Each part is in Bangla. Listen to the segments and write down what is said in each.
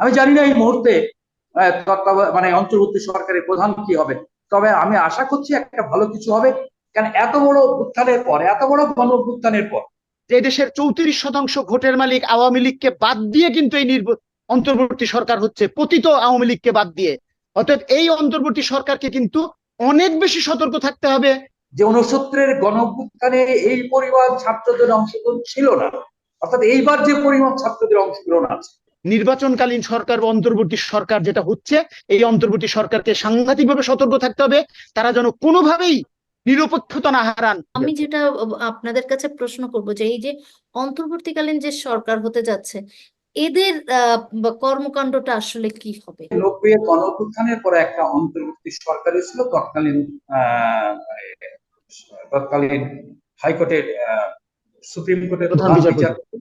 আমি জানি না এই মুহূর্তে মানে অন্তর্বর্তী সরকারের প্রধান কি হবে। তবে আমি আশা করছি একটা ভালো কিছু হবে। কারণ এত বড় উত্থানের পর, এত বড় গণ উত্থানের পর, যে দেশের চৌত্রিশ শতাংশ ভোটের মালিক আওয়ামী লীগকে বাদ দিয়ে কিন্তু এই অন্তর্বর্তী সরকার হচ্ছে, পতিত আওয়ামী লীগকে বাদ দিয়ে। অর্থাৎ এই অন্তর্বর্তী সরকারকে কিন্তু অনেক বেশি সতর্ক থাকতে হবে। যে উনসত্তরের গণ এই পরিমাণ ছাত্রদের অংশগ্রহণ ছিল না। অর্থাৎ এইবার যে পরিমাণ ছাত্রদের অংশগ্রহণ আছে নির্বাচনকালীন সরকার বা অন্তর্বর্তী সরকার যেটা হচ্ছে এই অন্তর্বর্তী সরকারকে সাংঘাতিকভাবে সতর্ক থাকতে হবে। তারা যেন কোনোভাবেই নিরপেক্ষতা না হারান। আমি যেটা আপনাদের কাছে প্রশ্ন করব যে এই যে অন্তর্বর্তীকালীন যে সরকার হতে যাচ্ছে এদের কর্মকাণ্ডটা আসলে কি হবে? এর পরে একটা অন্তর্বর্তী সরকার ছিল তৎকালীন তৎকালীন হাইকোর্টের সুপ্রিম কোর্টের প্রধান প্রধান বিচারপতি।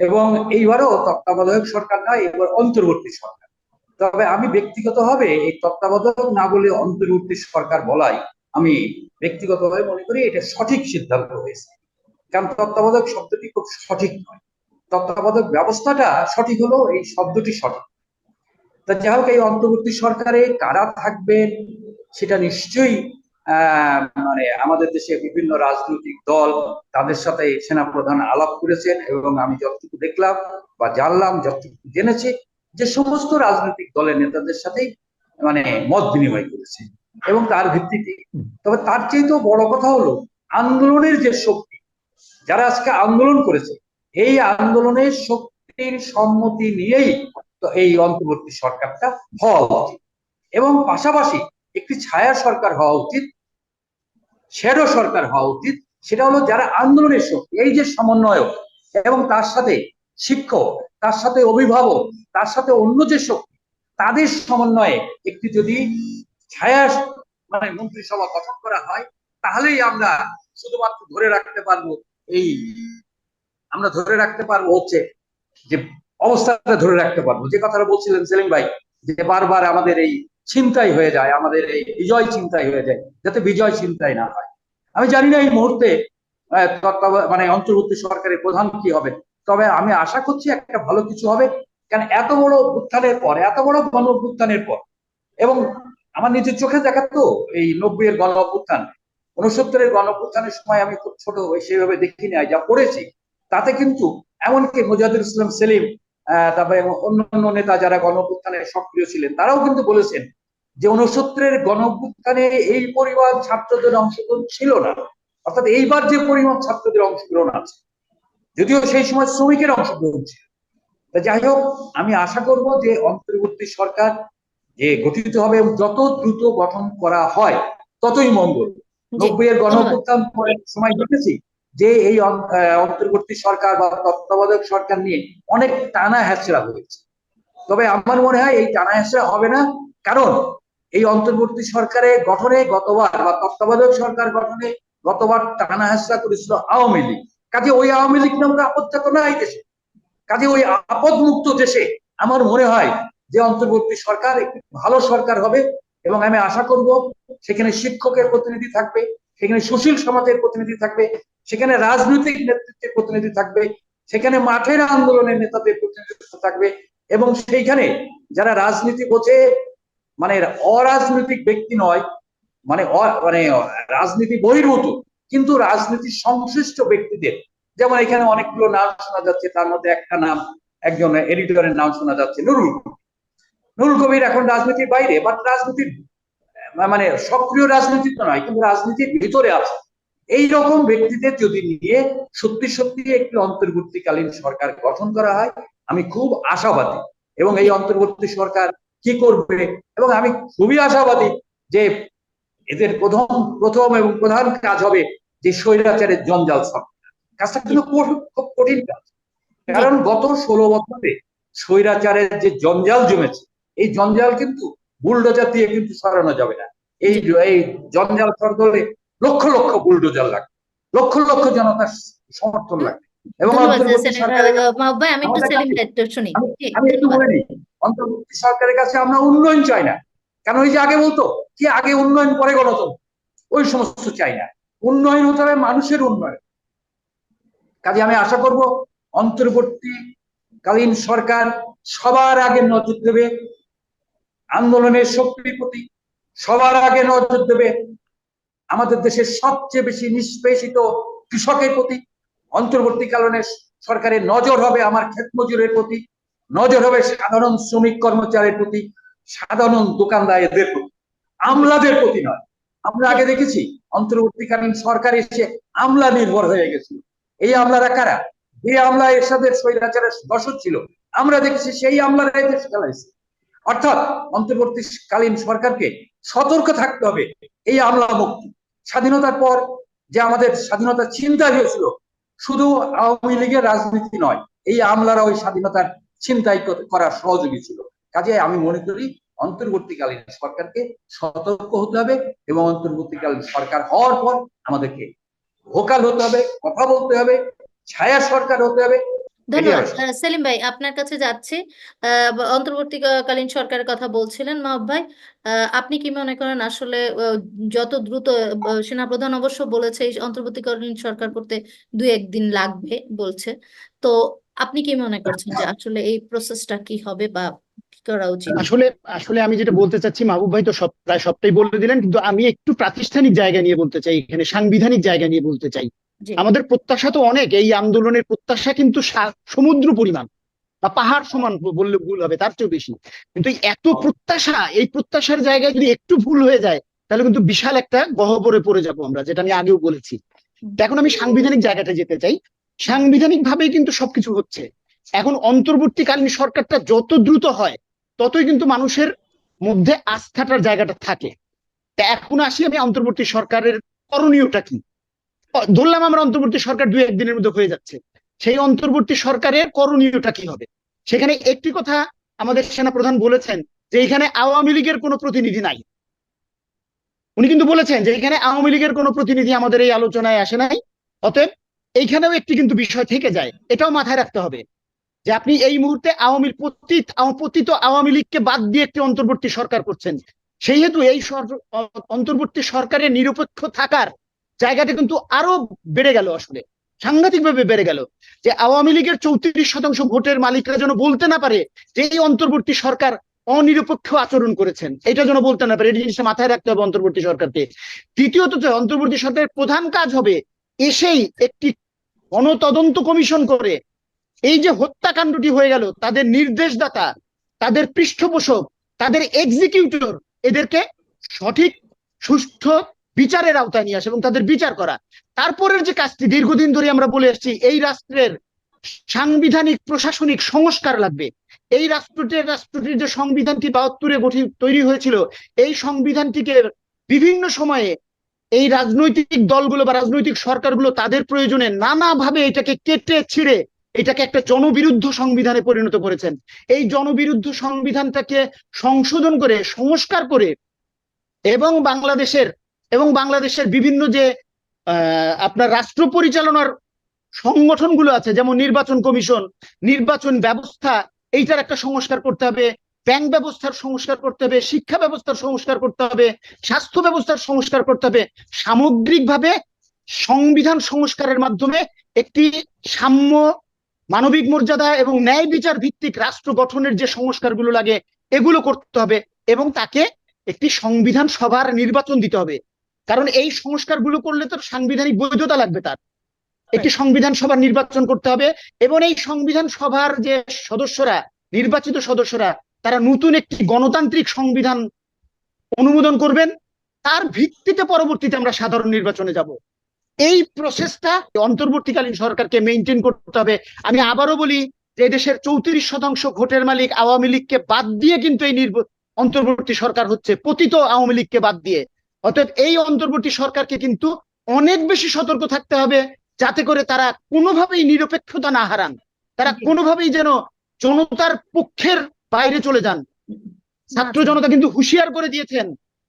এবং এইবারও তত্ত্বাবধায়ক সরকার নয় এবার অন্তর্বর্তী সরকার। তবে আমি ব্যক্তিগতভাবে এই তত্ত্বাবধায়ক না বলে অন্তর্বর্তী সরকার বলাই আমি ব্যক্তিগতভাবে মনে করি এটা সঠিক সিদ্ধান্ত হয়েছে। কারণ তত্ত্বাবধায়ক শব্দটি খুব সঠিক নয়। তত্ত্বাবধায়ক ব্যবস্থাটা সঠিক হলো এই শব্দটি সঠিক। তা যাই হোক, এই অন্তর্বর্তী সরকারে কারা থাকবেন, সেটা নিশ্চয়ই মানে আমাদের দেশে বিভিন্ন রাজনৈতিক দল তাদের সাথে সেনাপ্রধান আলাপ করেছেন এবং আমি যতটুকু দেখলাম বা জানলাম, যতটুকু জেনেছি যে সমস্ত রাজনৈতিক দলের নেতাদের সাথেই মানে মত বিনিময় করেছে এবং তার ভিত্তিতে। তবে তার চেয়েও বড় কথা হলো, আন্দোলনের যে শক্তি, যারা আজকে আন্দোলন করেছে, এই আন্দোলনের শক্তির সম্মতি নিয়েই তো এই অন্তর্বর্তী সরকারটা হওয়া উচিত। এবং পাশাপাশি একটি ছায়া সরকার হওয়া উচিত শ্যাডো সরকার হওয়া উচিত। সেটা হলো যারা আন্দোলনের শক্তি, এই যে সমন্বয়ক এবং তার সাথে শিক্ষক, তার সাথে অভিভাবক, তার সাথে অন্য যে শক্তি, তাদের সমন্বয়ে একটি যদি ছায়া মানে মন্ত্রিসভা গঠন করা হয়, তাহলেই আমরা শুধুমাত্র ধরে রাখতে পারব এই, আমরা ধরে রাখতে পারব হচ্ছে যে অবস্থাটা ধরে রাখতে পারব। যে কথাটা বলছিলেন সেলিম ভাই, যে বারবার আমাদের এই চিন্তাই হয়ে যায়, আমাদের এই বিজয় চিন্তাই হয়ে যায়, যাতে বিজয় চিন্তাই না হয়। আমি জানি না এই মুহূর্তে মানে অন্তর্বর্তী সরকারের প্রধান কি হবে। তবে আমি আশা করছি একটা ভালো কিছু হবে, কারণ এত বড় উত্থানের পর, এত বড় গণ অভ্যুত্থানের পর, এবং আমার নিজের চোখে দেখা তো এই নব্বই এর গণ অভ্যুত্থান। উনসত্তরের গণ অভ্যুত্থানের সময় আমি খুব ছোট ওই সেভাবে দেখি নাই যা পড়েছি। তাতে কিন্তু এমনকি মুজাহিদুল ইসলাম সেলিম তারপরে অন্যান্য নেতা যারা গণ সক্রিয় ছিলেন, তারাও কিন্তু বলেছেন যে উনসত্তরের গণ এই পরিমাণ ছাত্রদের অংশগ্রহণ ছিল না। অর্থাৎ এইবার যে পরিমাণ ছাত্রদের অংশগ্রহণ আছে যদিও সেই সময় শ্রমিকের অংশগ্রহণ ছিল। তা যাই হোক আমি আশা করব যে অন্তর্বর্তী সরকার যে গঠিত হবে যত দ্রুত গঠন করা হয় ততই মঙ্গল। নব্বই এর গণ সময় দেখেছি যে এই অন্তর্বর্তী সরকার বা তত্ত্বাবধায়ক সরকার নিয়ে অনেক টানা হ্যাচড়া হয়েছে। তবে আমার মনে হয় এই টানা হ্যাচড়া হবে না। কারণ এই অন্তর্বর্তী সরকারের গঠনে গতবার বা তত্ত্বাবধায়ক সরকার গঠনে গতবার টানা হ্যাচড়া করেছিল আওয়ামী লীগ। কাজে ওই আওয়ামী লীগ নামক আপদটা তো নাই দেশে। কাজে ওই আপদ মুক্ত দেশে আমার মনে হয় যে অন্তর্বর্তী সরকার একটি ভালো সরকার হবে এবং আমি আশা করব সেখানে শিক্ষকের প্রতিনিধি থাকবে, সেখানে সুশীল সমাজের প্রতিনিধি থাকবে, সেখানে রাজনৈতিক নেতৃত্বের প্রতিনিধি থাকবে, সেখানে মাঠের আন্দোলনের নেতাদের প্রতিনিধিত্ব থাকবে এবং সেইখানে যারা রাজনীতি বোঝে মানে অরাজনৈতিক ব্যক্তি নয় মানে মানে রাজনীতি বহির্ভূত, কিন্তু রাজনীতি সংশ্লিষ্ট ব্যক্তিদের, যেমন এখানে অনেকগুলো নাম শোনা যাচ্ছে, তার মধ্যে একটা নাম, একজন এডিটরের নাম শোনা যাচ্ছে, নুরুল। নুরুল কবির এখন রাজনীতির বাইরে বাট রাজনীতির মানে সক্রিয় রাজনীতি তো নয়, কিন্তু রাজনীতির ভিতরে আছে এই রকম ব্যক্তিদের যদি নিয়ে সত্যি সত্যি একটি অন্তর্বর্তীকালীন সরকার গঠন করা হয়, আমি খুব আশাবাদী এবং এই অন্তর্বর্তী সরকার কি করবে? এবং আমি খুবই আশাবাদী যে এদের প্রথম প্রথম এবং প্রধান কাজ হবে যে স্বৈরাচারের জঞ্জাল কাজটা কিন্তু খুব- কঠিন কাজ। কারণ গত ষোলো বছরে স্বৈরাচারের যে জঞ্জাল জমেছে এই জঞ্জাল কিন্তু বুলডোজার দিয়ে কিন্তু সরানো যাবে না। এই এই জঞ্জাল হলে লক্ষ লক্ষ বুলডোজার লাগবে। লক্ষ লক্ষ জনতার সমর্থন লাগবে। এবং আমি একটু শুনি। অন্তর্বর্তী সরকারের কাছে আমরা উন্নয়ন চাই না। কেন ওই যে আগে বলতো, কি আগে উন্নয়ন, পরে গণতন্ত্র? ওই সমস্ত চাই না। উন্নয়ন হতে হবে মানুষের উন্নয়ন। কাজে আমি আশা করব, অন্তর্বর্তীকালীন সরকার সবার আগে নজর দেবে, আন্দোলনের শক্তির প্রতি সবার আগে নজর দেবে, আমাদের দেশের সবচেয়ে বেশি নিষ্পেষিত কৃষকের প্রতি, অন্তর্বর্তীকালীন সরকারের নজর হবে আমার ক্ষেত মজুরের প্রতি নজর হবে সাধারণ শ্রমিক কর্মচারীর প্রতি, সাধারণ দোকানদারদের প্রতি। আমলাদের প্রতি নয়। আমরা আগে দেখেছি, অন্তর্বর্তীকালীন সরকার এসে আমলা নির্ভর হয়ে গেছিল। এই আমলারা কারা? এই আমলা এরশাদের স্বৈরাচারের দশক ছিল। আমরা দেখেছি সেই আমলারাই দেশ চালাইছে। অর্থাৎ অন্তর্বর্তীকালীন সরকারকে সতর্ক থাকতে হবে, এই আমলা মুক্তি। স্বাধীনতার পর যে আমাদের স্বাধীনতা চিন্তা হয়েছিল, শুধু আওয়ামী লীগের রাজনীতি নয়, এই আমলারা ওই স্বাধীনতার চিন্তাই করার সহযোগী ছিল। কাজে আমি মনে করি অন্তর্বর্তীকালীন সরকারকে সতর্ক হতে হবে এবং অন্তর্বর্তীকালীন সরকার হওয়ার পর আমাদেরকে ভোকাল হতে হবে কথা বলতে হবে ছায়া সরকার হতে হবে। ধন্যবাদ। সেলিম ভাই আপনার কাছে যাচ্ছি। আহ, অন্তর্বর্তীকালীন সরকারের কথা বলছিলেন মাহবুব ভাই। আহ, আপনি কি মনে করেন আসলে যত দ্রুত সেনাপ্রধান অবশ্য বলেছে এই অন্তর্বর্তীকালীন সরকার করতে দুই একদিন লাগবে বলছে। তো আপনি কি মনে করছেন যে আসলে এই প্রসেসটা কি হবে বা কি করা উচিত? আসলে আসলে আমি যেটা বলতে চাচ্ছি মাহবুব ভাই তো সব প্রায় সবটাই বলে দিলেন কিন্তু আমি একটু প্রাতিষ্ঠানিক জায়গা নিয়ে বলতে চাই এখানে সাংবিধানিক জায়গা নিয়ে বলতে চাই। আমাদের প্রত্যাশা তো অনেক এই আন্দোলনের প্রত্যাশা কিন্তু সমুদ্র পরিমাণ বা পাহাড় সমান বললে ভুল হবে তার চেয়েও বেশি। কিন্তু এত প্রত্যাশা এই প্রত্যাশার জায়গায় যদি একটু ভুল হয়ে যায় তাহলে কিন্তু বিশাল একটা গহ্বরে পড়ে যাব আমরা যেটা আমি আগেও বলেছি। এখন আমি সাংবিধানিক জায়গাটা যেতে চাই সাংবিধানিক ভাবেই কিন্তু সবকিছু হচ্ছে। এখন অন্তর্বর্তীকালীন সরকারটা যত দ্রুত হয়, ততই কিন্তু মানুষের মধ্যে আস্থাটার জায়গাটা থাকে। তা এখন আসি আমি অন্তর্বর্তী সরকারের করণীয়টা কি? ধরলাম আমরা অন্তর্বর্তী সরকার দুই একদিনের মধ্যে হয়ে যাচ্ছে। সেই অন্তর্বর্তী সরকারের করণীয়টা কি হবে? সেখানে একটি কথা আমাদের সেনা প্রধান বলেছেন যে এখানে আওয়ামী লীগের কোনো প্রতিনিধি নাই। উনি কিন্তু বলেছেন যে এখানে আওয়ামী লীগের কোনো প্রতিনিধি আমাদের এই আলোচনায় আসে নাই। অতএব এইখানেও একটি কিন্তু বিষয় থেকে যায়, এটাও মাথায় রাখতে হবে যে আপনি এই মুহূর্তে আওয়ামী পতিত পতিত আওয়ামী লীগকে বাদ দিয়ে একটি অন্তর্বর্তী সরকার করছেন। সেই হেতু এই অন্তর্বর্তী সরকারের নিরপেক্ষ থাকার জায়গাটা কিন্তু আরও বেড়ে গেল আসলে, সাংঘাতিকভাবে বেড়ে গেল যে আওয়ামী লীগের চৌত্রিশ শতাংশ ভোটের মালিকরা যেন বলতে না পারে যে এই অন্তর্বর্তী সরকার অনিরপেক্ষ আচরণ করেছেন, এটা যেন বলতে না পারে এই জিনিসটা মাথায় রাখতে হবে অন্তর্বর্তী সরকারকে। দ্বিতীয়ত যে অন্তর্বর্তী সরকারের প্রধান কাজ হবে এসেই একটি গণতদন্ত কমিশন করে এই যে হত্যাকাণ্ডটি হয়ে গেল, তাদের নির্দেশদাতা, তাদের পৃষ্ঠপোষক, তাদের এক্সিকিউটর এদেরকে সঠিক, সুষ্ঠু বিচারের আওতায় নিয়ে আসে এবং তাদের বিচার করা। তারপরের যে কাজটি দীর্ঘদিন ধরে আমরা বলে এসেছি এই রাষ্ট্রের সাংবিধানিক প্রশাসনিক সংস্কার লাগবে। এই রাষ্ট্রটির রাষ্ট্রটির যে সংবিধানটি বাহাত্তরে গঠিত, তৈরি হয়েছিল, এই সংবিধানটিকে বিভিন্ন সময়ে এই রাজনৈতিক দলগুলো বা রাজনৈতিক সরকারগুলো তাদের প্রয়োজনে নানাভাবে এটাকে কেটে ছিঁড়ে এটাকে একটা জনবিরুদ্ধ সংবিধানে পরিণত করেছেন। এই জনবিরুদ্ধ সংবিধানটাকে সংশোধন করে, সংস্কার করে এবং বাংলাদেশের এবং বাংলাদেশের বিভিন্ন যে আপনার রাষ্ট্র পরিচালনার সংগঠনগুলো আছে, যেমন নির্বাচন কমিশন, নির্বাচন ব্যবস্থা, এইটার একটা সংস্কার করতে হবে। ব্যাংক ব্যবস্থার সংস্কার করতে হবে শিক্ষা ব্যবস্থার সংস্কার করতে হবে স্বাস্থ্য ব্যবস্থার সংস্কার করতে হবে। সামগ্রিকভাবে সংবিধান সংস্কারের মাধ্যমে একটি সাম্য মানবিক মর্যাদা এবং ন্যায় বিচার ভিত্তিক রাষ্ট্র গঠনের যে সংস্কারগুলো লাগে এগুলো করতে হবে এবং তাকে একটি সংবিধান সভার নির্বাচন দিতে হবে। কারণ এই সংস্কারগুলো করলে তো সাংবিধানিক বৈধতা লাগবে তার। একটি সংবিধান সভার নির্বাচন করতে হবে এবং এই সংবিধান সভার যে সদস্যরা নির্বাচিত সদস্যরা তারা নতুন একটি গণতান্ত্রিক সংবিধান অনুমোদন করবেন। তার ভিত্তিতে পরবর্তীতে আমরা সাধারণ নির্বাচনে যাব। এই প্রসেসটা অন্তর্বর্তীকালীন সরকারকে মেনটেন করতে হবে। আমি আবারও বলি যে দেশের চৌত্রিশ শতাংশ ভোটের মালিক আওয়ামী লীগকে বাদ দিয়ে কিন্তু এই অন্তর্বর্তী সরকার হচ্ছে, পতিত আওয়ামী লীগকে বাদ দিয়ে। অর্থাৎ এই অন্তর্বর্তী সরকারকে কিন্তু অনেক বেশি সতর্ক থাকতে হবে যাতে করে তারা কোনোভাবেই নিরপেক্ষতা না হারান। তারা কোনোভাবেই যেন জনতার পক্ষের বাইরে চলে যান। ছাত্র জনতা কিন্তু হুঁশিয়ার করে দিয়েছেন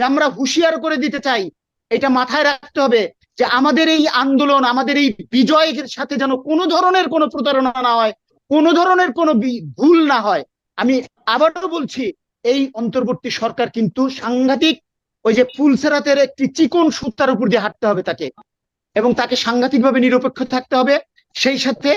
যে আমরা হুঁশিয়ার করে দিতে চাই। এটা মাথায় রাখতে হবে যে আমাদের এই আন্দোলন আমাদের এই বিজয়ের সাথে যেন কোনো ধরনের কোনো প্রতারণা না হয় কোনো ধরনের কোনো ভুল না হয়। আমি আবারও বলছি এই অন্তর্বর্তী সরকার কিন্তু সাংঘাতিক ওই যে ফুলসেরাতের একটি চিকন সুতার উপর দিয়ে হাঁটতে হবে তাকে। এবং তাকে সাংঘাতিকভাবে নিরপেক্ষ থাকতে হবে। সেই সাথে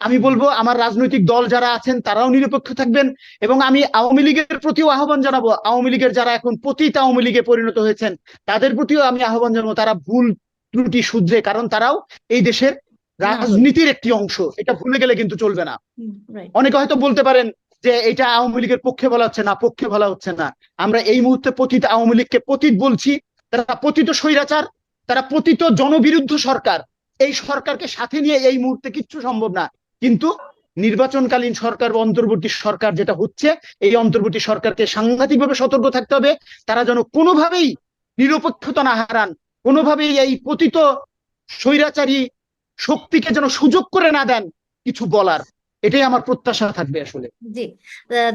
আমি বলব আমার রাজনৈতিক দল যারা আছেন তারাও নিরপেক্ষ থাকবেন এবং আমি আওয়ামী লীগের প্রতিও আহ্বান জানাব। আওয়ামী লীগের যারা এখন পতিত আওয়ামী লীগে পরিণত হয়েছেন তাদের প্রতিও আমি আহ্বান জানাব তারা ভুল ত্রুটি শুধরে কারণ তারাও এই দেশের রাজনীতির একটি অংশ। এটা ভুলে গেলে কিন্তু চলবে না। অনেকে হয়তো বলতে পারেন যে এটা আওয়ামী লীগের পক্ষে বলা হচ্ছে না পক্ষে বলা হচ্ছে না। আমরা এই মুহূর্তে পতিত আওয়ামী লীগকে পতিত বলছি তারা পতিত স্বৈরাচার তারা পতিত জনবিরুদ্ধ সরকার। এই সরকারকে সাথে নিয়ে এই মুহূর্তে কিচ্ছু সম্ভব না। কিন্তু নির্বাচনকালীন সরকার বা অন্তর্বর্তী সরকার যেটা হচ্ছে, এই অন্তর্বর্তী সরকারকে সাংঘাতিকভাবে সতর্ক থাকতে হবে। তারা যেন কোনোভাবেই নিরপেক্ষতা না হারান, কোনোভাবেই এই পতিত স্বৈরাচারী শক্তিকে যেন সুযোগ করে না দেন কিছু বলার। এটাই আমার প্রত্যাশা থাকবে আসলে। জি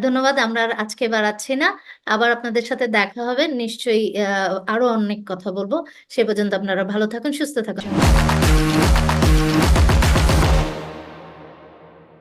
ধন্যবাদ, আমরা আজকে বাড়াচ্ছি না। আবার আপনাদের সাথে দেখা হবে, নিশ্চয়ই আরও অনেক কথা বলব। সে পর্যন্ত আপনারা ভালো থাকুন, সুস্থ থাকুন।